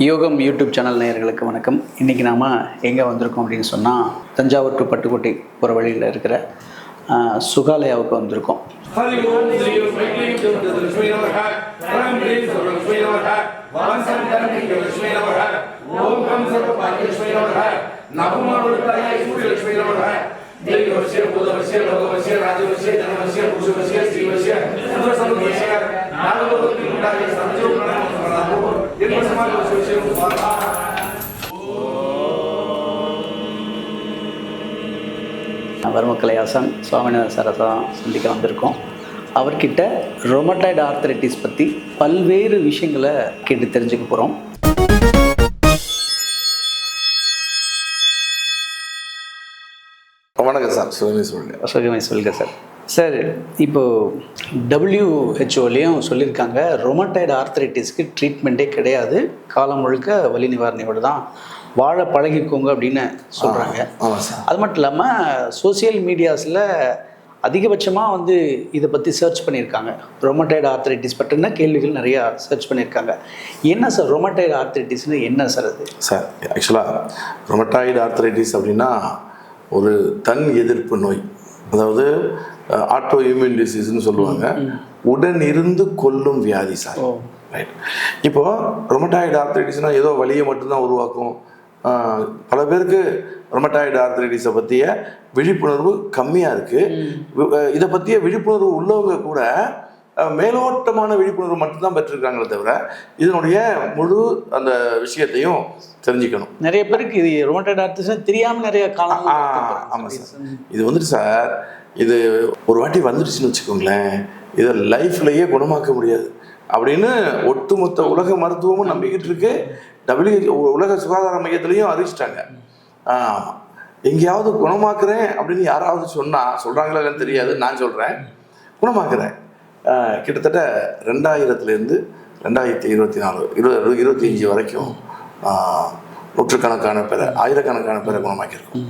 யோகம் YouTube channel நேயர்களுக்கு வணக்கம். இன்றைக்கி நாம் எங்கே வந்திருக்கோம் அப்படின்னு சொன்னால் தஞ்சாவூர் டு பட்டுக்கோட்டை போகிற வழியில் இருக்கிற சுகாலயாவுக்கு வந்திருக்கோம். ராஜவசிய நான் வர்மக்கலையாசன் சுவாமிநாத சாரை தான் சந்திக்க வந்திருக்கோம். அவர்கிட்ட ரொமட்டாய்டு ஆர்த்தரைட்டிஸ் பற்றி பல்வேறு விஷயங்களை கேட்டு தெரிஞ்சுக்க போகிறோம் வணக்கம் சார். சுகமே சொல்லுங்க. சுகமே சொல்லுங்க சார். சார் இப்போது டபிள்யூஹெச்ஓலையும் சொல்லியிருக்காங்க ரொமட்டாய்டு ஆர்த்தரைட்டிஸ்க்கு ட்ரீட்மெண்ட்டே கிடையாது. காலம் முழுக்க வலி நிவாரணியோடு தான் வாழ பழகிக்கோங்க அப்படின்னு சொல்கிறாங்க அது மட்டும் இல்லாமல் சோஷியல் மீடியாஸில் அதிகபட்சமாக வந்து இதை பற்றி சர்ச் பண்ணியிருக்காங்க. ரொமட்டைடு ஆர்த்தரைட்டிஸ் பற்றின கேள்விகள் நிறையா சர்ச் பண்ணியிருக்காங்க. என்ன சார் ரொமட்டைடு ஆர்த்தரைட்டிஸ்னு என்ன சார் அது? சார் ஆக்சுவலாக ரொமட்டாய்டு ஆர்த்தரைட்டிஸ் அப்படின்னா ஒரு தன் எதிர்ப்பு நோய். அதாவது ஆட்டோ இம்யூன் டிசீஸ்னு சொல்லுவாங்க. உடன் இருந்து கொல்லும் வியாதி சார். ரைட் இப்போ ரொமட்டாய்டு ஆர்த்தரைட்டிஸ்னால் ஏதோ வலியை மட்டும்தான் உருவாக்கும். பல பேருக்கு ரொமட்டாய்டு ஆர்த்தரைட்டிஸை பற்றிய விழிப்புணர்வு கம்மியாக இருக்குது இதை பற்றிய விழிப்புணர்வு உள்ளவங்க கூட மேலோட்டமான விழிப்புணர்வு மட்டும்தான் பெற்றிருக்காங்களே தவிர இதனுடைய முழு அந்த விஷயத்தையும் தெரிஞ்சுக்கணும். நிறைய பேருக்கு இது ரொமட்டைடு ஆர்த்தரைட்டிஸ் தெரியாமல் நிறைய காலம் ஆமாம் சார். இது வந்துட்டு சார் இது ஒரு வாட்டி வந்துடுச்சுன்னு வச்சுக்கோங்களேன் இதை லைஃப்லயே குணமாக்க முடியாது. அப்படின்னு ஒட்டுமொத்த உலக மருத்துவமும் நம்பிக்கிட்டு இருக்கு. டபிள்யூ உலக சுகாதார மையத்திலையும் அறிவிச்சிட்டாங்க. ஆமாம் எங்கேயாவது குணமாக்குறேன் அப்படின்னு யாராவது சொன்னா சொல்றாங்களா இல்லைன்னு தெரியாது நான் சொல்றேன். குணமாக்குறேன். கிட்டத்தட்ட ரெண்டாயிரத்துலேருந்து ரெண்டாயிரத்தி இருபத்தி நாலு இருபது இருபத்தி அஞ்சு வரைக்கும் நூற்றுக்கணக்கான பேரை ஆயிரக்கணக்கான பேரை குணமாக்கியிருக்கோம்.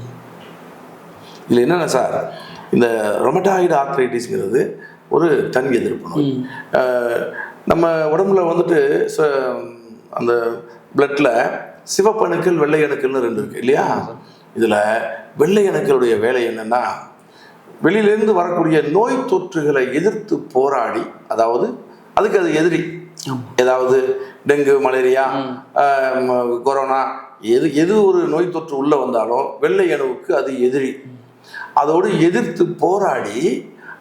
இதில் என்னென்ன சார்? இந்த ரொமட்டாய்டு ஆர்த்ரைட்டிஸ்ங்கிறது ஒரு தன் எதிர்ப்பு நோய். நம்ம உடம்புல வந்துட்டு ச- அந்த பிளட்ல சிவப்பணுக்கள் வெள்ளை அணுக்கள்னு ரெண்டு இருக்கு இல்லையா? இதில் வெள்ளை அணுக்களுடைய வேலை என்னன்னா வெளியிலேருந்து வரக்கூடிய நோய் தொற்றுகளை எதிர்த்து போராடி அதாவது அதுக்கு அது எதிரி. ஏதாவது டெங்கு மலேரியா கொரோனா எது எது ஒரு நோய் தொற்று உள்ள வந்தாலும் வெள்ளை அணுவுக்கு அது எதிரி. அதோடு எதிர்த்து போராடி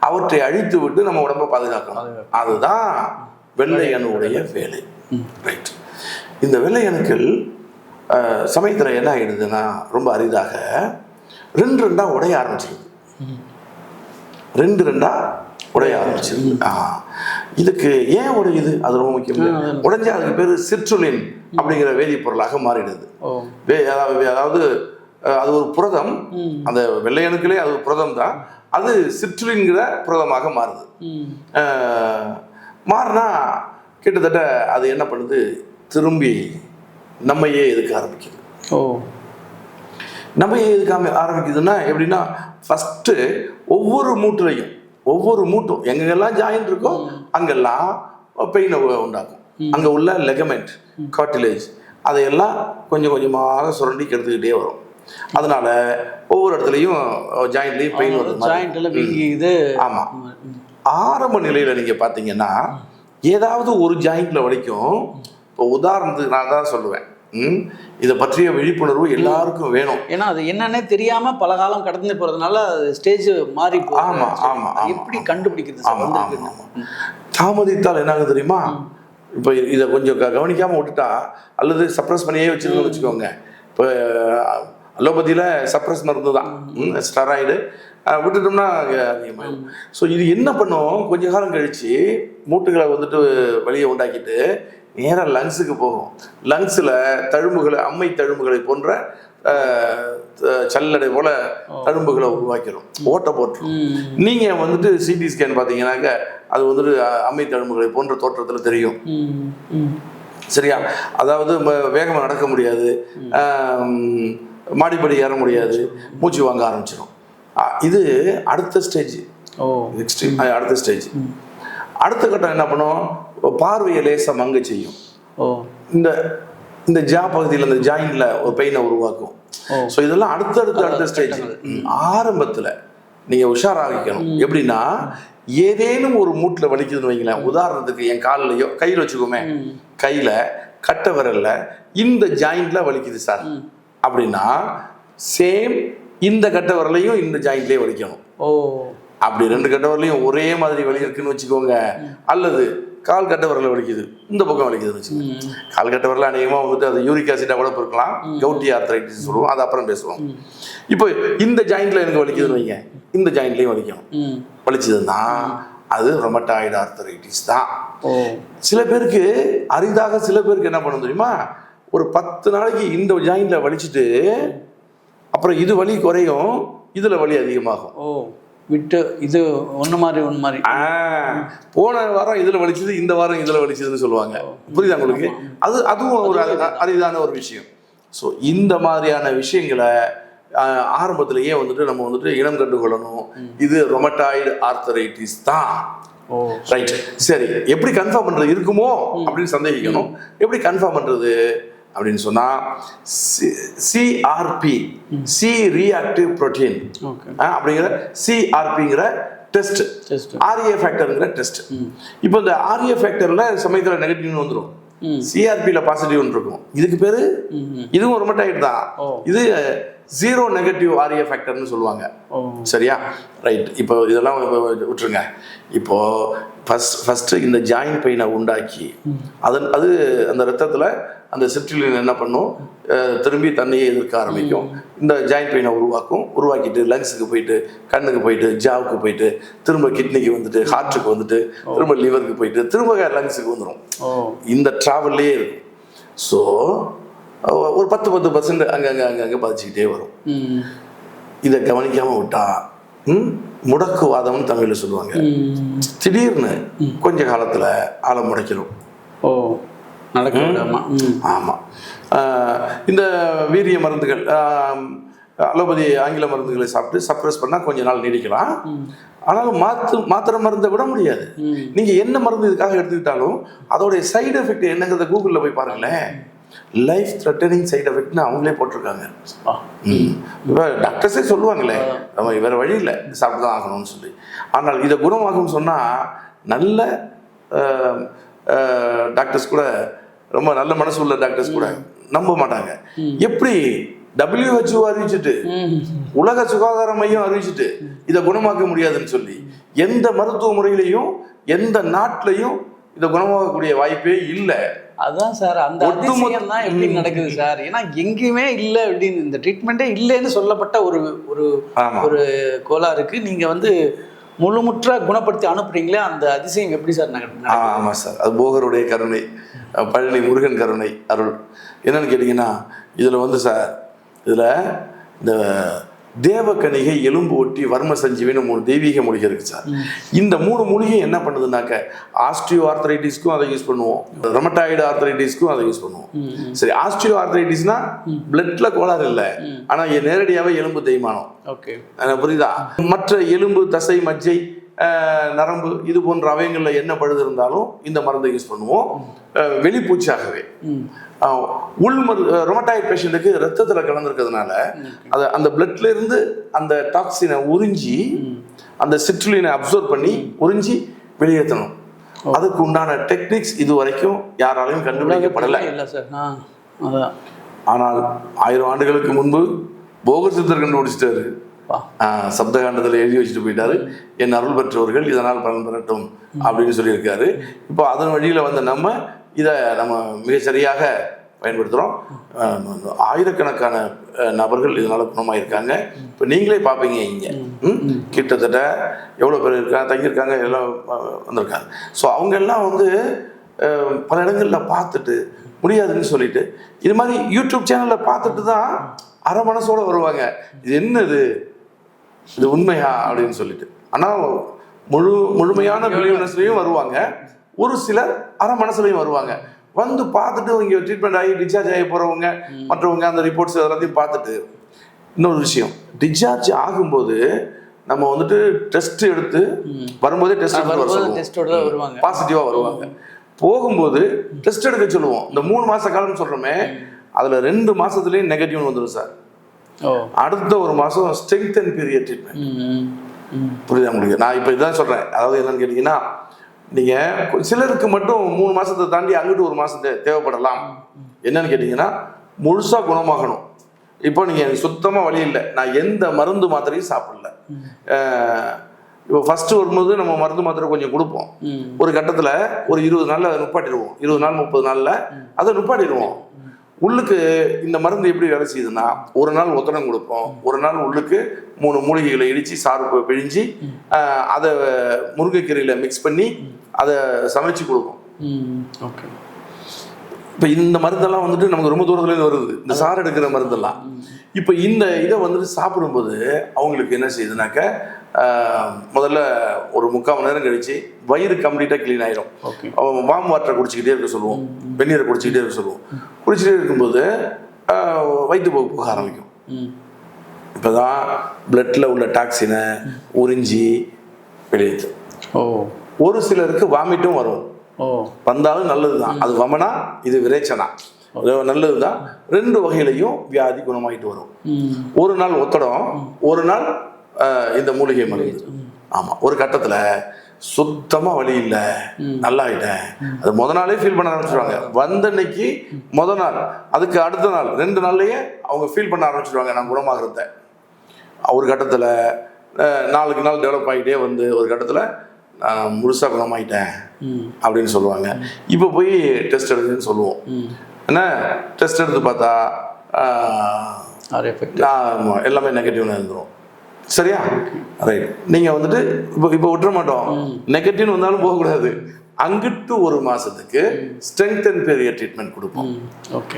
அவற்றை அழித்து விட்டு நம்ம உடம்ப பாதுகாக்கணும். அதுதான் வெள்ளை அணுவுடைய வேலை. ரைட் இந்த வெள்ளை அணுக்கள் சமயத்துல என்ன ஆயிடுதுன்னா ரொம்ப அரிதாக ரெண்டு ரெண்டா உடைய ஆரம்பிச்சிருது. ரெண்டு ரெண்டா உடைய ஆரம்பிச்சிருது ஆ. இதுக்கு ஏன் உடையுது? அது ரொம்ப முக்கியம். உடைஞ்சா அதுக்கு பேரு சிற்றுலின் அப்படிங்கிற வேதிப்பொருளாக மாறிடுது. அதாவது அது ஒரு புரதம். அந்த வெள்ளை அணுக்களே அது ஒரு புரதம் தான். அது சிற்றுலின்கிற புரதமாக மாறுது. மாறினா கிட்டத்தட்ட அது என்ன பண்ணுது? திரும்பி நம்மையே எதுக்க ஆரம்பிக்குது. ஓ. நம்ம ஏன் எதுக்காம ஆரம்பிக்குதுன்னா எப்படின்னா ஃபஸ்ட்டு ஒவ்வொரு மூட்டுலையும் ஒவ்வொரு மூட்டும் எங்கெங்கெல்லாம் ஜாயிண்ட் இருக்கோ அங்கெல்லாம் பெயினை உண்டாக்கும் அங்கே உள்ள லெகமெண்ட் கார்டிலேஜ் அதையெல்லாம் கொஞ்சம் கொஞ்சமாக சுரண்டி கெடுத்துக்கிட்டே வரும். அதனால ஒவ்வொரு இடத்துலையும் ஜாயிண்ட்லேயும் பெயின் வருது ஜாயிண்ட்டில் வீங்கி இது ஆமாம் ஆரம்ப நிலையில் நீங்கள் பார்த்தீங்கன்னா ஏதாவது ஒரு ஜாயிண்ட்ல வலிக்கும். இப்போ உதாரணத்துக்கு நான் தான் சொல்லுவேன். இதை பற்றிய விழிப்புணர்வு எல்லாருக்கும் வேணும். ஏன்னா அது என்னன்னே தெரியாம பல காலம் கடந்து போறதுனால ஸ்டேஜ் மாறி. ஆமா, ஆமா, எப்படி கண்டுபிடிக்கிறது. தாமதித்தால் என்ன ஆகுது தெரியுமா இப்போ இதை கொஞ்சம் க- கவனிக்காம விட்டுட்டா அல்லது சப்ரஸ் பண்ணியே வச்சிருந்தோம்னு வச்சுக்கோங்க. இப்போ அலோபதியில் சப்ரஸ் மருந்து தான். ஸ்டராய்டு விட்டுட்டோம்னா அதிகமாகும் ஸோ இது என்ன பண்ணும்? கொஞ்ச காலம் கழிச்சு மூட்டுகளை வந்துட்டு வெளியே உண்டாக்கிட்டு நேராக லங்ஸுக்கு போகும். லங்ஸில் தழும்புகளை அம்மை தழும்புகளை போன்ற சல்லடை போல தழும்புகளை உருவாக்கிடும். ஓட்டை போட்டுரும். ம். நீங்க வந்துட்டு சிடி ஸ்கேன் பார்த்தீங்கன்னாக்க அது வந்துட்டு அம்மை தழும்புகளை போன்ற தோற்றத்தில் தெரியும். சரியா? அதாவது வேகமாக நடக்க முடியாது. மாடிப்படி ஏற முடியாது. மூச்சு வாங்க. ஆரம்பிச்சிடும் இது அடுத்த ஸ்டேஜ் அடுத்த ஸ்டேஜ் அடுத்த கட்டம் என்ன பண்ணும்? பார்வையை லேசாக மங்க செய்யும். ஓ. இந்த இந்த ஜா பகுதியில் இந்த ஜாயின்ல ஒரு பெயினை உருவாக்கும். ஸோ இதெல்லாம் அடுத்தடுத்து அடுத்த ஸ்டேஜ் ஆரம்பத்துல நீங்க உஷாராகிக்கணும். எப்படின்னா ஏதேனும் ஒரு மூட்டுல வலிக்குதுன்னு வைங்களேன். உதாரணத்துக்கு என் கால்லையோ கையில் வச்சுக்கோமே. கையில கட்ட விரல்ல இந்த ஜாயிண்ட்ல வலிக்குது சார். அப்படின்னா சேம் இந்த கட்ட விரலையும் இந்த ஜாயிண்ட்லயே வலிக்கணும். ஓ. அப்படி ரெண்டு கட்ட விரலையும் ஒரே மாதிரி வலி இருக்குன்னு வச்சுக்கோங்க. அல்லது கால் கட்ட விரல வலிக்குது. இந்த பக்கம் வலிக்குதுன்னு வச்சுக்கோங்க. கால் கட்ட விரல அநேகமாக வந்துட்டு அது யூரிக் ஆசிடா கூட இருக்கலாம் கவுட்டி ஆர்த்தரைட்டிஸ் சொல்லுவோம். அது அப்புறம் பேசுவோம். இப்போ இந்த ஜாயிண்ட்ல எனக்கு வலிக்குதுன்னு வைங்க. இந்த ஜாயிண்ட்லயும் வலிக்கணும் ம். வலிச்சதுன்னா அது ரொமட்டாய்டு ஆர்த்தரைட்டிஸ் தான். சில பேருக்கு அரிதாக சில பேருக்கு என்ன பண்ண தெரியுமா? ஒரு பத்து நாளைக்கு இந்த ஜாயிண்ட்ல வலிச்சுட்டு அப்புறம் இது வலி குறையும் இதுல வலி அதிகமாகும். ஓ. விட்டு இது ஒன்று மாதிரி ஒன்று மாதிரி. போன வாரம் இதுல வலிச்சது இந்த வாரம் இதுல வலிச்சதுன்னு சொல்லுவாங்க. புரியுதா உங்களுக்கு? அது அதுவும் ஒரு அரி- அரிதான ஒரு விஷயம். ஸோ இந்த மாதிரியான விஷயங்களை ஆரம்பத்திலேயே வந்துட்டு நம்ம வந்துட்டு இனம் கண்டு கொள்ளணும் இது ரொமட்டாய்டு ஆர்த்தரைட்டிஸ் தான். ஓ. ரைட் சரி. எப்படி கன்ஃபார்ம் பண்றது இருக்குமோ அப்படின்னு சந்தேகிக்கணும். எப்படி கன்ஃபார்ம் பண்றது? அப்படின்னு சொன்னா சிஆர்பி சி ரியாக்டிவ் புரோட்டீன் அப்படிங்கிற சிஆர்பிங்கிற டெஸ்ட். ஆர்ஏ ஃபேக்டருங்கிற டெஸ்ட் இப்போ இந்த ஆர்ஏ ஃபேக்டர்ல சமயத்தில் நெகட்டிவ்னு வந்துடும் சிஆர்பியில் பாசிட்டிவ்னு இருக்கும். இதுக்கு பேரு? இதுவும் ரொம்ப டைட் தான். இது ஜீரோ நெகட்டிவ் ஆர்ஏ ஃபேக்டர்னு சொல்லுவாங்க. சரியா? ரைட் இப்போ இதெல்லாம் விட்டுருங்க. இப்போ ஃபர்ஸ்ட் ஃபர்ஸ்ட் இந்த ஜாயிண்ட் பெயினை உண்டாக்கி அதன் அது அந்த ரத்தத்தில் அந்த சிற்றிலின் என்ன பண்ணும்? திரும்பி தன்னையே எதிர்க்க ஆரம்பிக்கும். இந்த ஜாயிண்ட் பெயினை உருவாக்கும். உருவாக்கிட்டு லங்ஸுக்கு போயிட்டு கண்ணுக்கு போயிட்டு ஜாவுக்கு போயிட்டு திரும்ப கிட்னிக்கு வந்துட்டு ஹார்ட்டுக்கு வந்துட்டு திரும்ப லிவருக்கு போயிட்டு திரும்ப லங்ஸுக்கு வந்துடும் இந்த ட்ராவல்லே இருக்கும். ஸோ ஒரு பத்து பத்து பர்சன்ட் அங்கங்கே அங்கங்கே பாதிச்சுக்கிட்டே வரும். இதை கவனிக்காம விட்டா ம், முடக்குவாதம்னு தமிழ்ல சொல்லுவாங்க. திடீர்னு கொஞ்ச காலத்துல ஆளை முடைக்கிறோம் ஓ நடக்க விடாமா. ம். ஆமா. ஆஹ், இந்த வீரிய மருந்துகள் அலோபதி ஆங்கில மருந்துகளை சாப்பிட்டு சப்ரஸ் பண்ணா கொஞ்ச நாள் நீடிக்கலாம். ஆனாலும் மாத்து மாத்திரை மருந்தை விட முடியாது. நீங்க என்ன மருந்து இதுக்காக எடுத்துக்கிட்டாலும் அதோடைய சைடு எஃபெக்ட் என்னங்கிறத கூகுளில் போய் பாருங்களேன். லைஃப் த்ரெட்டனிங் சைடு எஃபெக்ட்னு அவங்களே போட்டிருக்காங்க. இப்ப டாக்டர்ஸே சொல்லுவாங்களே நம்ம வேற வழி இல்லை சாப்பிட்டு தான் ஆகணும்னு சொல்லி. ஆனால் இதை குணமாகும்னு சொன்னா நல்ல டாக்டர்ஸ் கூட ரொம்ப நல்ல மனசு உள்ள டாக்டர்ஸ் கூட நம்ப மாட்டாங்க. எப்படி? WHO அறிவிச்சிட்டு உலக சுகாதார மையம் அறிவிச்சிட்டு இதை குணமாக்க முடியாதுன்னு சொல்லி எந்த மருத்துவ முறையிலையும் எந்த நாட்டிலையும் இதை குணமாக்கக்கூடிய வாய்ப்பே இல்லை. அதான் சார் அந்த அதிசயம் தான் எப்படி நடக்குது சார்? ஏன்னா எங்கேயுமே இல்லை அப்படின்னு இந்த ட்ரீட்மெண்ட்டே இல்லைன்னு சொல்லப்பட்ட ஒரு ஒரு. ஒரு கோளாறுக்கு நீங்க வந்து முழுமுற்றா குணப்படுத்தி அனுப்புறீங்களே அந்த அதிசயம் எப்படி சார் நடக்குது ஆ, ஆமா சார். அது போகருடைய கருணை பழனி முருகன் கருணை அருள். என்னன்னு கேட்டிங்கன்னா இதில் வந்து சார் இதில் இந்த தேவக்கணிகை எலும்பு ஒட்டி வர்ம சஞ்சீவின்னு மூணு தெய்வீக மூலிகை இருக்கு சார். இந்த மூணு மூலிகை என்ன பண்ணுதுனாக்க ஆஸ்டியோ ஆர்த்தரைட்டிஸ்க்கும் அதை யூஸ் பண்ணுவோம். ரொமட்டாய்டு ஆர்த்தரைட்டிஸ்க்கும் அதை யூஸ் பண்ணுவோம். சரி ஆஸ்டியோ ஆர்த்தரைட்டிஸ்னா பிளட்ல கோளாறு இல்லை. ஆனா நேரடியாவே எலும்பு தேய்மானம். ஓகே. புரியுதா? மற்ற எலும்பு தசை மஜ்ஜை நரம்பு இது போன்ற அவயங்களில் என்ன பழுது இருந்தாலும் இந்த மருந்தை யூஸ் பண்ணுவோம். வெளிப்பூச்சாகவே அஹ் உள் மரு ரொமட்டாய்ட் பேஷண்ட்டுக்கு ரத்தத்தில் கலந்துருக்கிறதுனால அது அந்த பிளட்ல இருந்து அந்த டாக்ஸினை உறிஞ்சி அந்த சிட்ருலினை அப்சர்வ் பண்ணி உறிஞ்சி வெளியேற்றணும். அதுக்கு உண்டான டெக்னிக்ஸ் இது வரைக்கும் யாராலையும் கண்டுபிடிக்கப்படலை. இல்லை சார். ஆனால் ஆயிரம் ஆண்டுகளுக்கு முன்பு போகர் சித்தர் கண்டுபிடிச்சிட்டாரு. சப்தகாண்டத்தில் எழுதி வச்சுட்டு போயிட்டாரு. என் அருள் பெற்றவர்கள் இதனால் பலன் பெறட்டும் அப்படின்னு சொல்லியிருக்காரு. இப்போ அதன் வழியில் வந்த நம்ம இதை நம்ம மிகச் சரியாக பயன்படுத்துகிறோம் ஆயிரக்கணக்கான நபர்கள் இதனால் குணமாயிருக்காங்க. இப்போ நீங்களே பார்ப்பீங்க இங்கே. கிட்டத்தட்ட எவ்வளோ பேர் இருக்காங்க தங்கியிருக்காங்க எல்லாம் வந்திருக்காங்க. ஸோ அவங்க எல்லாம் வந்து பல இடங்களில் பார்த்துட்டு முடியாதுன்னு சொல்லிட்டு இது மாதிரி யூடியூப் சேனலில் பார்த்துட்டு தான் அரை மனசோட வருவாங்க. இது என்னது? இது உண்மையா அப்படின்னு சொல்லிட்டு. ஆனால் முழு முழுமையான பிலிவனஸ்லையும் வருவாங்க. ஒரு சிலர் அரை மனசுலையும் வருவாங்க. வந்து பார்த்துட்டு இங்கே ட்ரீட்மெண்ட் ஆகி டிஸ்சார்ஜ் ஆகி போகிறவங்க மற்றவங்க அந்த ரிப்போர்ட்ஸ் எல்லாத்தையும் பார்த்துட்டு. இன்னொரு விஷயம் டிஸ்சார்ஜ் ஆகும்போது நம்ம வந்துட்டு டெஸ்ட் எடுத்து வரும்போதே டெஸ்ட் வருவாங்க. பாசிட்டிவாக வருவாங்க. போகும்போது டெஸ்ட் எடுக்க சொல்லுவோம். இந்த மூணு மாச காலம் சொல்றோமே அதுல ரெண்டு மாசத்துலயே நெகட்டிவ் வந்துடும் சார். அடுத்த ஒரு மாசம் ஸ்ட்ரென்த் அண்ட் பீரியட் ட்ரீட்மெண்ட் புரியுதா உங்களுக்கு? நான் இப்போ இதான் சொல்றேன். அதாவது என்னன்னு கேட்டீங்கன்னா நீங்க கொ- சிலருக்கு மட்டும் மூணு மாசத்தை தாண்டி அங்கிட்டு ஒரு மாசம் தே- தேவைப்படலாம் என்னன்னு கேட்டீங்கன்னா முழுசா குணமாகணும். இப்போ நீங்க எனக்கு சுத்தமா வழி இல்லை. நான் எந்த மருந்து மாத்திரையும் சாப்பிடல. இப்போ ஃபர்ஸ்ட் வரும்போது நம்ம மருந்து மாத்திரை கொஞ்சம் கொடுப்போம். ஒரு கட்டத்துல ஒரு இருபது நாள்ல அதை நிப்பாட்டிடுவோம். இருபது நாள் முப்பது நாள்ல அதை நிப்பாட்டிடுவோம். உள்ளுக்கு இந்த மருந்து எப்படி வேலை செய்யுதுன்னா ஒரு நாள் ஒத்தடம் கொடுப்போம். ஒரு நாள் உள்ளுக்கு மூணு மூலிகைகளை இடிச்சு சாறு பிழிஞ்சு அதை முருங்கைக்கீரையில மிக்ஸ் பண்ணி அதை சமைச்சு கொடுப்போம். ஓகே. இப்போ இந்த மருந்தெல்லாம் வந்துட்டு நமக்கு ரொம்ப தூரத்துலேருந்து வருது. இந்த சாறு எடுக்கிற மருந்தெல்லாம். இப்போ இந்த இதை வந்துட்டு சாப்பிடும்போது அவங்களுக்கு என்ன செய்யுதுனாக்க முதல்ல ஒரு முக்கால் மணி நேரம் கழிச்சு வயிறு கம்ப்ளீட்டாக க்ளீன் ஆயிரும். ஓகே. அவன் வாம் வாட்டரை குடிச்சிக்கிட்டே இருக்க சொல்லுவோம். வெந்நீரை குடிச்சிக்கிட்டே இருக்க சொல்லுவோம். குடிச்சிட்டே இருக்கும்போது வயிற்று போக்கு போக ஆரம்பிக்கும். ம். இப்போதான் பிளட்ல உள்ள டாக்ஸினை உறிஞ்சி வெளியேற்றும் ஓ. ஒரு சிலருக்கு வாமிட்டும் வரும். வந்தாலும் நல்லதுதான். அது வமனா இது விரேச்சனா. அது நல்லதுதான். ரெண்டு வகையிலையும் வியாதி குணமாயிட்டு வரும். ஒரு நாள் ஒத்தடம் ஒரு நாள் இந்த மூலிகை மருந்து. ஆமா ஒரு கட்டத்துல சுத்தமா வழி இல்ல நல்லா ஆயிட்டேன் அது முத நாளே ஃபீல் பண்ண ஆரம்பிச்சிருவாங்க. வந்த அன்னைக்கு முத நாள் அதுக்கு அடுத்த நாள் ரெண்டு நாள்லயே அவங்க ஃபீல் பண்ண ஆரம்பிச்சிருவாங்க நான் குணமாகிறத. ஒரு கட்டத்துல நாளுக்கு நாள் டெவலப் ஆகிட்டே வந்து ஒரு கட்டத்துல நான் முழுசா குணமாயிட்டேன் அப்படின்னு சொல்லுவாங்க. இப்போ போய் டெஸ்ட் எடுக்குன்னு சொல்லுவோம். என்ன? டெஸ்ட் எடுத்து பார்த்தா எல்லாமே நெகட்டிவ்னு இருந்துரும். சரியா? ரைட் நீங்க வந்துட்டு இப்போ இப்போ விட்டுற மாட்டோம் நெகட்டிவ்னு வந்தாலும் போகக்கூடாது. அங்கிட்டு ஒரு மாசத்துக்கு ஸ்ட்ரென்த் அண்ட் பெரிய ட்ரீட்மெண்ட் கொடுப்போம்.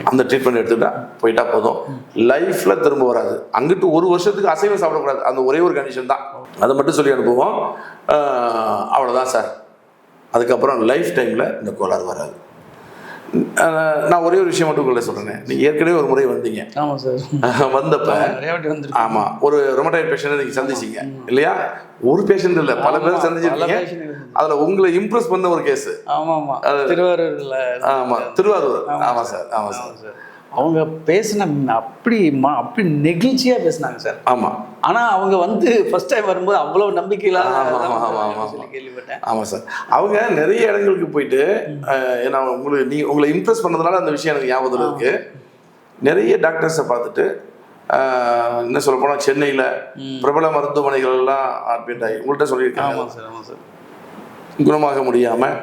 அந்த ட்ரீட்மெண்ட் எடுத்துட்டா போயிட்டா போதும். லைஃப்ல திரும்ப வராது. அங்கிட்டு ஒரு வருஷத்துக்கு அசைவம் சாப்பிடக்கூடாது. அந்த ஒரே ஒரு கண்டிஷன் தான். அதை மட்டும் சொல்லி அனுப்புவோம். ஆஹ், அவ்வளவுதான் சார் அதுக்கப்புறம் லைஃப் டைம்ல இந்த கோளாறு வராது. நான் ஒரே ஒரு விஷயம் மட்டும் உங்களை சொல்றேன். நீங்க ஏற்கனவே ஒரு முறை வந்தீங்க. ஆமாம் சார். வந்தப்ப நிறைய வாட்டி வந்துருக்கு ஆமா ஒரு ரொமடைட் பேஷண்ட் நீங்க சந்திச்சீங்க. இல்லையா? ஒரு பேஷண்ட் இல்ல பல பேர் சந்திச்சிருக்கீங்க. அதுல உங்களை இம்ப்ரெஸ் பண்ண ஒரு கேஸ் ஆமாம் ஆமாம் திருவாரூரில் ஆமா திருவாரூர். ஆமா சார் ஆமா சார். சார். அவங்க பேசின அப்படி அப்படி நெகிழ்ச்சியா பேசினாங்க சார். ஆமா. ஆனா அவங்க வந்து ஃபர்ஸ்ட் டைம் வரும்போது ஆமா. சொல்லி கேள்விப்பட்டேன். ஆமா சார். அவங்க நிறைய இடங்களுக்கு போயிட்டு ஏன்னா உங்களுக்கு நீ உங்களை இம்ப்ரெஸ் பண்ணதுனால அந்த விஷயம் எனக்கு ஞாபகத்தில் இருக்கு. நிறைய டாக்டர்ஸை பார்த்துட்டு என்ன சொல்ல போனா சென்னையில பிரபல மருத்துவமனைகள் எல்லாம் அட்மிட் ஆகி உங்கள்கிட்ட சொல்லியிருக்காங்க. ஆமாம் சார் ஆமாம் சார். குணமாக முடியாமல்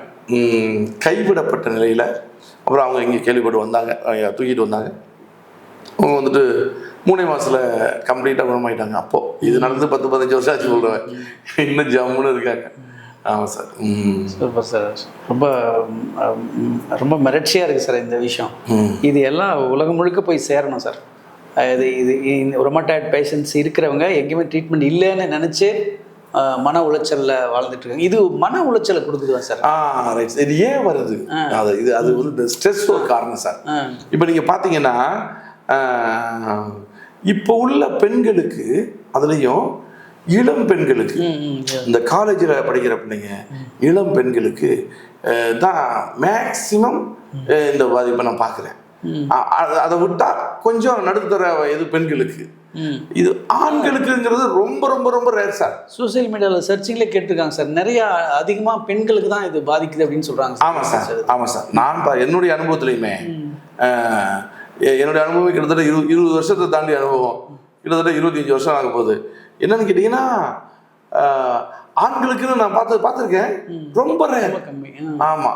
கைவிடப்பட்ட நிலையில் அப்புறம் அவங்க இங்கே கேள்விப்பட்டு வந்தாங்க. தூக்கிட்டு வந்தாங்க. அவங்க வந்துட்டு மூணே மாசத்துல கம்ப்ளீட்டாக குணமாயிட்டாங்க. அப்போது இது நடந்து பத்து பதினஞ்சு வருஷம் ஆச்சு சொல்லுவேன் இன்னும் ஜம்முன்னு இருக்காங்க. ஆமாம் சார். Super sir. ரொம்ப ரொம்ப மிரட்சியாக இருக்குது சார் இந்த விஷயம். இது எல்லாம் உலகம் முழுக்க போய் சேரணும் சார். இது இது ரொமட்டாய்ட் பேஷண்ட்ஸ் இருக்கிறவங்க எங்கேயுமே ட்ரீட்மெண்ட் இல்லைன்னு நினச்சி மன உளைச்சலில் வாழ்ந்துட்டு இருக்காங்க. இது மன உளைச்சலை கொடுக்குதா சார்? ஆ ரைட் இது ஏன் வருது? அது இது அது வந்து ஸ்ட்ரெஸ் ஒரு காரணம் சார். இப்போ நீங்கள் பார்த்தீங்கன்னா இப்போ உள்ள பெண்களுக்கு அதுலேயும் இளம் பெண்களுக்கு இந்த காலேஜில் படிக்கிற பிள்ளைங்க இளம் பெண்களுக்கு தான் மேக்சிமம் இந்த பாதிப்பை நான் பார்க்குறேன் அதை விட்டா கொஞ்சம் நடுத்தர வயது பெண்களுக்கு இது ஆண்களுக்குங்கிறது ரொம்ப ரொம்ப ரொம்ப ரேர் சார் சோசியல் மீடியாவில் சர்ச்சிங்லேயே கேட்டிருக்காங்க சார் நிறைய அதிகமாக பெண்களுக்கு தான் இது பாதிக்குது அப்படின்னு சொல்கிறாங்க ஆமாம் சார். ஆமாம் சார் நான் பா என்னுடைய அனுபவத்துலையுமே என்னுடைய அனுபவம் கிட்டத்தட்ட இரு இருபது வருஷத்தை தாண்டி அனுபவம். கிட்டத்தட்ட இருபத்தஞ்சி வருஷம் ஆக போகுது என்னன்னு கேட்டிங்கன்னா ஆண்களுக்குன்னு நான் பார்த்து பார்த்துருக்கேன். ரொம்ப கம்மி. ஆ. ஆமா.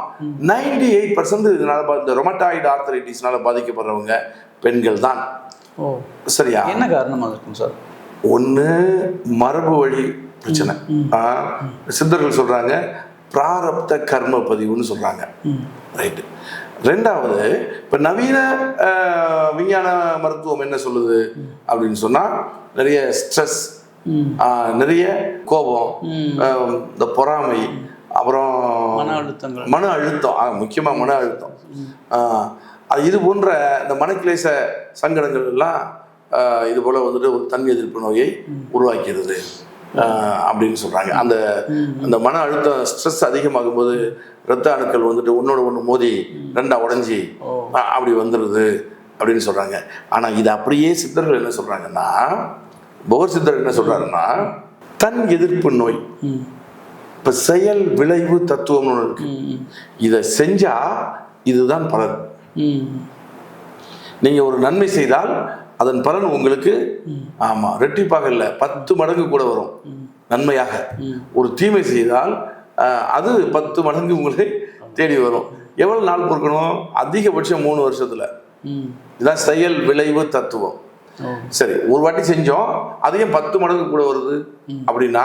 நைன்டி எயிட் பர்சன்ட் இதனால இந்த ரொமட்டாய்டு ஆர்த்தரைட்டிஸ்னால பாதிக்கப்படுறவங்க பெண்கள் தான். ஓ. சரியா? என்ன காரணமாக இருக்கும் சார்? ஒன்று மரபு வழி பிரச்சனை. சித்தர்கள் சொல்றாங்க பிராரப்த கர்ம பதிவுன்னு சொல்றாங்க. ரைட்டு. ரெண்டாவது இப்போ நவீன விஞ்ஞான மருத்துவம் என்ன சொல்லுது? அப்படின்னு சொன்னா நிறைய ஸ்ட்ரெஸ் நிறைய கோபம் இந்த பொறாமை அப்புறம் மன அழுத்தங்கள். மன அழுத்தம் ஆ, முக்கியமா மன அழுத்தம். அது இது போன்ற இந்த மனக்கிலேச சங்கடங்கள் எல்லாம் இது போல வந்துட்டு ஒரு தன் எதிர்ப்பு நோயை உருவாக்கிறது அப்படின்னு சொல்றாங்க. அந்த அந்த மன அழுத்தம் ஸ்ட்ரெஸ் அதிகமாகும் போது ரத்த அணுக்கள் வந்துட்டு ஒன்னோட ஒன்று மோதி ரெண்டா உடஞ்சி அப்படி வந்துடுது அப்படின்னு சொல்றாங்க. ஆனா இது அப்படியே சித்தர்கள் என்ன சொல்றாங்கன்னா போகர் சித்தர் என்ன சொல்றாருன்னா தன் எதிர்ப்பு நோய். இப்ப செயல் விளைவு தத்துவம்னு ஒன்று இருக்கு. இதை செஞ்சா இதுதான் பலன். நீங்க ஒரு நன்மை செய்தால் அதன் பலன் உங்களுக்கு ஆமா ரெட்டிப்பாக இல்லை. பத்து மடங்கு கூட வரும். நன்மையாக. ஒரு தீமை செய்தால் அது பத்து மடங்கு உங்களை தேடி வரும். எவ்வளவு நாள் பொறுக்கணும்? அதிகபட்சம் மூணு வருஷத்துல. இதுதான் செயல் விளைவு தத்துவம். சரி ஒரு வாட்டி செஞ்சோம் அதையும் பத்து மடங்கு கூட வருது. அப்படின்னா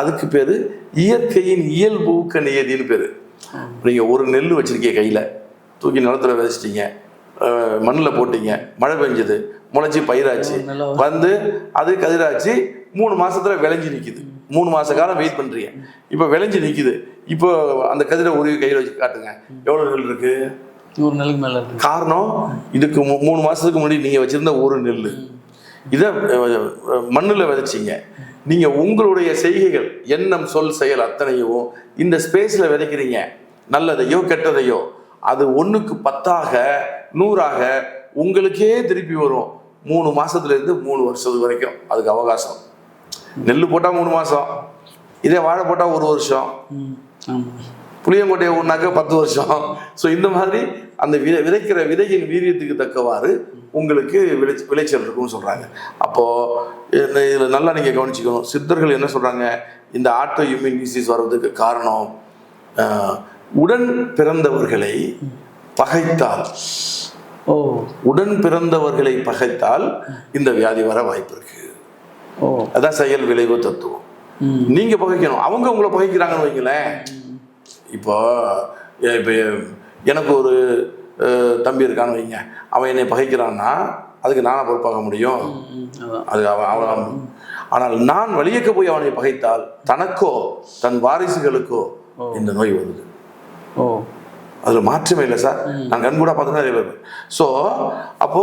அதுக்கு பேரு இயற்கையின் இயல்பூக்க நியதின்னு பேரு. நீங்க ஒரு நெல் வச்சிருக்கீங்க கையில தூக்கி நிலத்துல விதைச்சிட்டீங்க மண்ணுல போட்டீங்க மழை பெஞ்சது முளைச்சி பயிராச்சு வந்து அது கதிராச்சு மூணு மாசத்துல விளைஞ்சு நிக்குது. மூணு மாச காலம் வெயிட் பண்றீங்க. இப்போ விளைஞ்சு நிக்குது. இப்போ அந்த கதிரை உருவி கையில வச்சு காட்டுங்க. எவ்வளவு நெல் இருக்கு? நூறு நாளுக்கு மேலே இருக்கு. காரணம் இதுக்கு மூணு மாசத்துக்கு முன்னாடி நீங்க வச்சிருந்த ஒரு நெல் இதை மண்ணுல விதைச்சீங்க. நீங்க உங்களுடைய செய்கைகள் எண்ணம் சொல் செயல் அத்தனையும் இந்த ஸ்பேஸ்ல விதைக்கிறீங்க. நல்லதையோ கெட்டதையோ அது ஒண்ணுக்கு பத்தாக நூறாக உங்களுக்கே திருப்பி வரும். மூணு மாசத்துல இருந்து மூணு வருஷத்து வரைக்கும். அதுக்கு அவகாசம். நெல் போட்டா மூணு மாசம். இதே வாழை போட்டா ஒரு வருஷம். புளியங்கொட்டையை ஒன்றாக்க பத்து வருஷம். ஸோ இந்த மாதிரி அந்த விதை விதைக்கிற விதையின் வீரியத்துக்கு தக்கவாறு உங்களுக்கு விளை விளைச்சல் இருக்கும்னு சொல்கிறாங்க அப்போது இதில் நல்லா நீங்கள் கவனிச்சுக்கணும். சித்தர்கள் என்ன சொல்கிறாங்க இந்த ஆட்டோ இம்யூன் டிசீஸ் வர்றதுக்கு காரணம் உடன் பிறந்தவர்களை பகைத்தால். ஓ. உடன் பிறந்தவர்களை பகைத்தால் இந்த வியாதி வர வாய்ப்பு இருக்கு. ஓ. அதான் செயல் விளைவு தத்துவம். நீங்க பகைக்கணும். அவங்க உங்களை பகைக்கிறாங்கன்னு வைங்களேன். இப்போ இப்போ எனக்கு ஒரு தம்பி இருக்கான்னு வைங்க. அவன் என்னை பகைக்கிறான்னா அதுக்கு நானா பொறுப்பாக முடியும். அது அவன் அவன் ஆனால் நான் வழியக்க போய் அவனை பகைத்தால் தனக்கோ தன் வாரிசுகளுக்கோ இந்த நோய் வருது. ஓ. அதுல மாற்றமே இல்லை சார். நான் கண்கூடா பார்த்தா நிறைய பேர் ஸோ அப்போ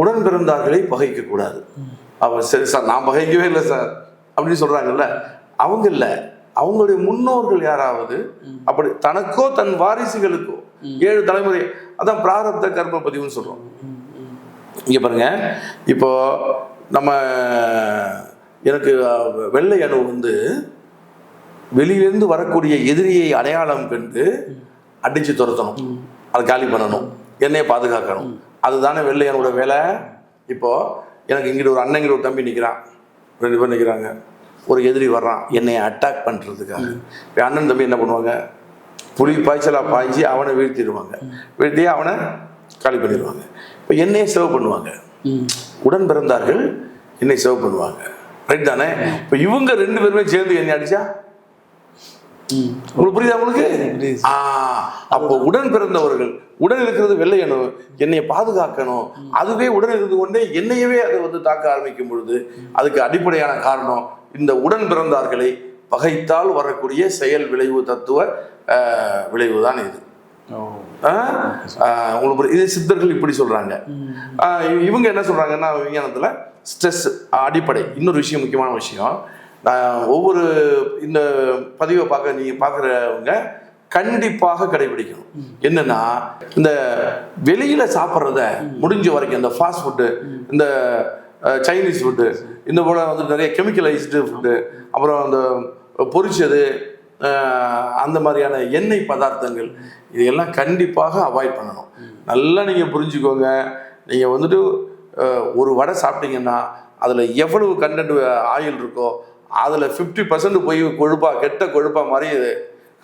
உடன் பிறந்தார்களை பகைக்க கூடாது. அவன் சரி சார் நான் பகைக்கவே இல்லை சார். அப்படின்னு சொல்றாங்கல்ல அவங்க இல்ல. அவங்களுடைய முன்னோர்கள் யாராவது அப்படி தனக்கோ தன் வாரிசுகளுக்கோ ஏழு தலைமுறை அதான் பிராரப்த கர்ம பதிவுன்னு சொல்றோம். இங்க பாருங்க. இப்போ நம்ம எனக்கு வெள்ளை அணு வந்து வெளியிலிருந்து வரக்கூடிய எதிரியை அடையாளம் கண்டு அடிச்சு துரத்தணும். அதை காலி பண்ணணும். என்னைய பாதுகாக்கணும். அதுதானே வெள்ளையனோட வேலை. இப்போ எனக்கு இங்கிட்டு ஒரு அண்ணங்கிட்ட ஒரு தம்பி நிற்கிறான் ரெண்டு பேர் நிற்கிறாங்க ஒரு எதிரி வர்றான் என்னை அட்டாக் பண்ணுறதுக்காக இப்போ அண்ணன் தம்பி என்ன பண்ணுவாங்க? புலி பாய்ச்சலாக பாய்ஞ்சி அவனை வீழ்த்திடுவாங்க. வீழ்த்தி அவனை காலி பண்ணிடுவாங்க. இப்போ என்னையே சேவ் பண்ணுவாங்க. உடன் பிறந்தார்கள் என்னை சேவ் பண்ணுவாங்க. ரைட் தானே? இப்போ இவங்க ரெண்டு பேருமே சேர்ந்து என்னை அடிச்சா? உங்களுக்கு புரியுதா உங்களுக்கு? அப்போ உடன் பிறந்தவர்கள் உடன் இருக்கிறது வெள்ளையணும் என்னை பாதுகாக்கணும். அதுவே உடன் இருந்து கொண்டே என்னையவே அதை வந்து தாக்க ஆரம்பிக்கும் பொழுது அதுக்கு அடிப்படையான காரணம் இந்த உடன் பிறந்தார்களை பகைத்தால் வரக்கூடிய செயல் விளைவு தத்துவ விளைவு தான் இது. உங்களுக்கு இது சித்தர்கள் இப்படி சொல்றாங்க. இவங்க என்ன சொல்றாங்கன்னா விஞ்ஞானத்துல ஸ்ட்ரெஸ் அடிப்படை. இன்னொரு விஷயம் முக்கியமான விஷயம். நான் ஒவ்வொரு இந்த பதிவை பார்க்க நீங்க பார்க்குறவங்க கண்டிப்பாக கடைபிடிக்கணும். என்னன்னா இந்த வெளியில சாப்பிட்றத முடிஞ்ச வரைக்கும் இந்த ஃபாஸ்ட் ஃபுட்டு இந்த சைனீஸ் ஃபுட்டு இந்த போல் வந்து நிறைய கெமிக்கலைஸ்டு ஃபுட்டு அப்புறம் அந்த பொரிச்சது அந்த மாதிரியான எண்ணெய் பதார்த்தங்கள் இதையெல்லாம் கண்டிப்பாக அவாய்ட் பண்ணணும். நல்லா நீங்கள் புரிஞ்சுக்கோங்க. நீங்கள் வந்துட்டு ஒரு வடை சாப்பிட்டீங்கன்னா அதில் எவ்வளவு கண்டென்ட் ஆயில் இருக்கோ அதில் ஃபிஃப்டி பர்சன்ட் போய் கொழுப்பாக கெட்ட கொழுப்பாக மாதிரி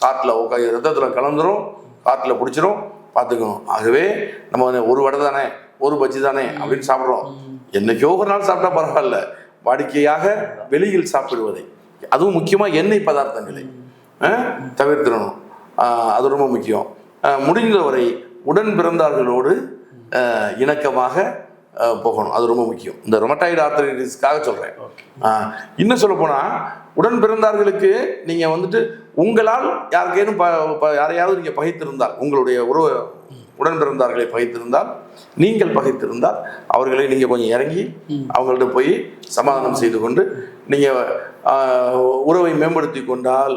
காட்டில் உட்கா ரத்தத்தில் கலந்துரும் காட்டில் பிடிச்சிரும் பார்த்துக்கணும். ஆகவே நம்ம ஒரு வடை தானே ஒரு பஜ்ஜி தானே அப்படின்னு சாப்பிட்றோம். என்னைக்கோ ஒரு நாள் சாப்பிட்டா பரவாயில்ல. வாடிக்கையாக வெளியில் சாப்பிடுவதை. அதுவும் முக்கியமாக எண்ணெய் பதார்த்தங்களை. தவிர்த்திடணும். அது ரொம்ப முக்கியம். முடிந்தவரை உடன் பிறந்தார்களோடு இணக்கமாக போகணும். அது ரொம்ப முக்கியம். இந்த ரொமட்டாய்டு ஆர்த்தரைட்டிஸ்க்காக சொல்கிறேன் இன்னும் சொல்ல போனால் உடன் பிறந்தார்களுக்கு நீங்கள் வந்துட்டு உங்களால் யாருக்கேனும் ப- யாரையாவது நீங்கள் பகைத்திருந்தால் உங்களுடைய உறவு உடன் பிறந்தார்களை பகைத்திருந்தால் நீங்கள் பகைத்திருந்தால் அவர்களை நீங்கள் கொஞ்சம் இறங்கி அவங்கள்ட்ட போய் சமாதானம் செய்து கொண்டு நீங்கள் உறவை மேம்படுத்தி கொண்டால்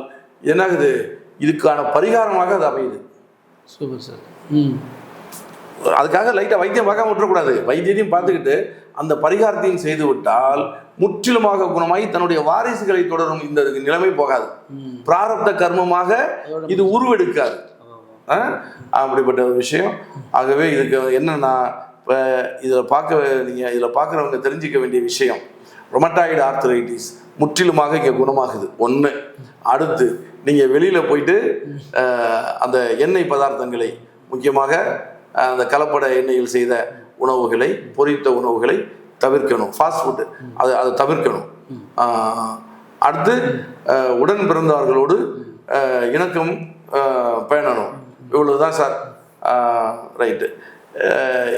என்னாகுது? இதுக்கான பரிகாரமாக அது அமையுது. Super sir. அதுக்காக லைட்டாக வைத்தியம் பார்க்காம விட்டுறக்கூடாது. வைத்தியத்தையும் பார்த்துக்கிட்டு அந்த பரிகாரத்தையும் செய்து விட்டால் முற்றிலுமாக குணமாகி தன்னுடைய வாரிசுகளை தொடரும் இந்த நிலைமை போகாது. பிராரப்த கர்மமாக இது உருவெடுக்காது? அப்படிப்பட்ட ஒரு விஷயம். ஆகவே இதுக்கு என்னன்னா இப்போ இதில் பார்க்க நீங்கள் இதில் பார்க்குறவங்க தெரிஞ்சிக்க வேண்டிய விஷயம். ரொமட்டாய்டு ஆர்த்தரைட்டிஸ் முற்றிலுமாக இங்கே குணமாகுது. ஒன்று அடுத்து நீங்கள் வெளியில் போயிட்டு அந்த எண்ணெய் பதார்த்தங்களை முக்கியமாக அந்த கலப்பட எண்ணெயில் செய்த உணவுகளை பொரித்த உணவுகளை தவிர்க்கணும். ஃபாஸ்ட் ஃபுட்டு அதை அதை தவிர்க்கணும். அடுத்து உடன் பிறந்தவர்களோடு இணக்கம் பேணணும். இவ்வளவுதான் சார். ரைட்டு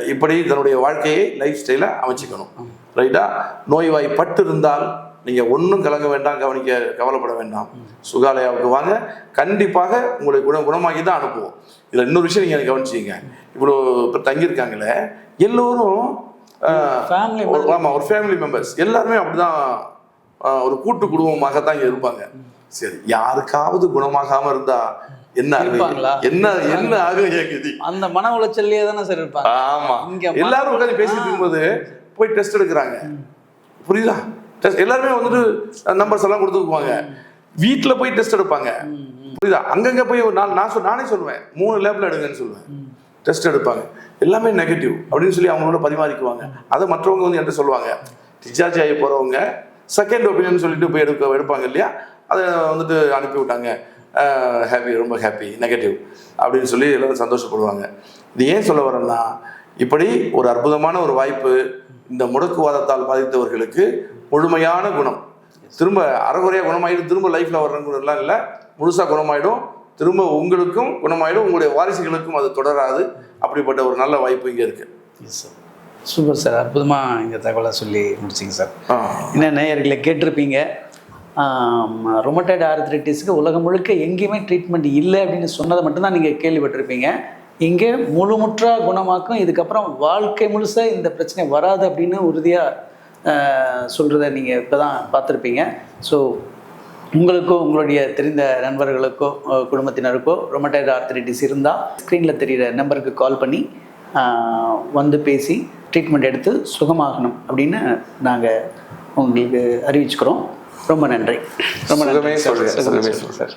இப்படி தன்னுடைய வாழ்க்கையை லைஃப் ஸ்டைலை அமைச்சிக்கணும். ரைட்டா நோய்வாய்ப்பட்டு இருந்தால் நீங்கள் ஒன்றும் கலங்க வேண்டாம் கவனிக்க கவலைப்பட வேண்டாம். சுகாலயாவுக்கு வாங்க. கண்டிப்பாக உங்களை குண குணமாகி தான் அனுப்புவோம். இதில் இன்னொரு விஷயம் நீங்கள் கவனிச்சிங்க. இவ்வளோ இப்போ தங்கியிருக்காங்களே எல்லோரும் Family ஒரு- ஃபேமிலி மெம்பர்ஸ் எல்லாருமே அப்படிதான் ஒரு கூட்டு குடும்பமாக தான் இங்க இருப்பாங்க. சரி யாருக்காவது குணமாகாம இருந்தா என்ன? என்ன என்ன ஆகும் என் கதி அந்த மன உளைச்சல்லையே தானே சார் இருப்பாங்க. ஆமா. இங்க எல்லாரும் உட்காந்து பேசிட்டு இருக்கும்போது போய் டெஸ்ட் எடுக்கிறாங்க. புரியுதா? டெஸ்ட் எல்லாருமே வந்துட்டு நம்பர்ஸ் எல்லாம் கொடுத்துக்குவாங்க வீட்டில் போய் டெஸ்ட் எடுப்பாங்க. புரியுதா? அங்கங்க போய் ஒரு நான் நான் நானே சொல்லுவேன். மூணு லேப்ல எடுங்கன்னு சொல்லுவேன். டெஸ்ட் எடுப்பாங்க. எல்லாமே நெகட்டிவ் அப்படின்னு சொல்லி அவங்களோட பரிமாறிக்குவாங்க. அதை மற்றவங்க வந்து என்கிட்ட சொல்லுவாங்க. டிஸ்சார்ஜ் ஆகி போறவங்க செகண்ட் ஒப்பீனியன் சொல்லிட்டு போய் எடுக்க எடுப்பாங்க இல்லையா? அதை வந்துட்டு அனுப்பி விட்டாங்க ஹாப்பி ரொம்ப ஹாப்பி நெகட்டிவ் அப்படின்னு சொல்லி எல்லாரும் சந்தோஷப்படுவாங்க. இது ஏன் சொல்ல வரேன்னா இப்படி ஒரு அற்புதமான ஒரு வாய்ப்பு இந்த முடக்குவாதத்தால் பாதித்தவர்களுக்கு முழுமையான குணம். திரும்ப அறகுறையாக குணமாயிடும் திரும்ப லைஃப்ல வரணுங்கிறதுலாம் இல்லை முழுசா குணமாயிடும். திரும்ப உங்களுக்கும் குணமாயிடும் உங்களுடைய வாரிசுகளுக்கும் அது தொடராது. அப்படிப்பட்ட ஒரு நல்ல வாய்ப்பு இங்கே இருக்கு. சார் சூப்பர் சார் அற்புதமாக இந்த தகவலை சொல்லி முடிச்சிங்க சார். என்ன நேயர்களை கேட்டிருப்பீங்க? ரொமட்டைட் ஆர்த்ரைட்டிஸ்க்கு உலகம் முழுக்க எங்கேயுமே ட்ரீட்மெண்ட் இல்லை அப்படின்னு சொன்னதை மட்டும்தான் நீங்கள் கேள்விப்பட்டிருப்பீங்க. இங்கே முழுமுற்றாக குணமாக்கும் இதுக்கப்புறம் வாழ்க்கை முழுசாக இந்த பிரச்சனை வராது அப்படின்னு உறுதியாக சொல்கிறத நீங்கள் இப்போ தான் பார்த்துருப்பீங்க. ஸோ உங்களுக்கோ உங்களுடைய தெரிந்த நண்பர்களுக்கோ குடும்பத்தினருக்கோ ரொமட்டைடு ஆர்த்தரைட்டிஸ் இருந்தால் ஸ்க்ரீனில் தெரிகிற நம்பருக்கு கால் பண்ணி வந்து பேசி ட்ரீட்மெண்ட் எடுத்து சுகமாகணும் அப்படின்னு நாங்கள் உங்களுக்கு அறிவிச்சுக்கிறோம். ரொம்ப நன்றி. ரொம்ப நன்றி. சார்.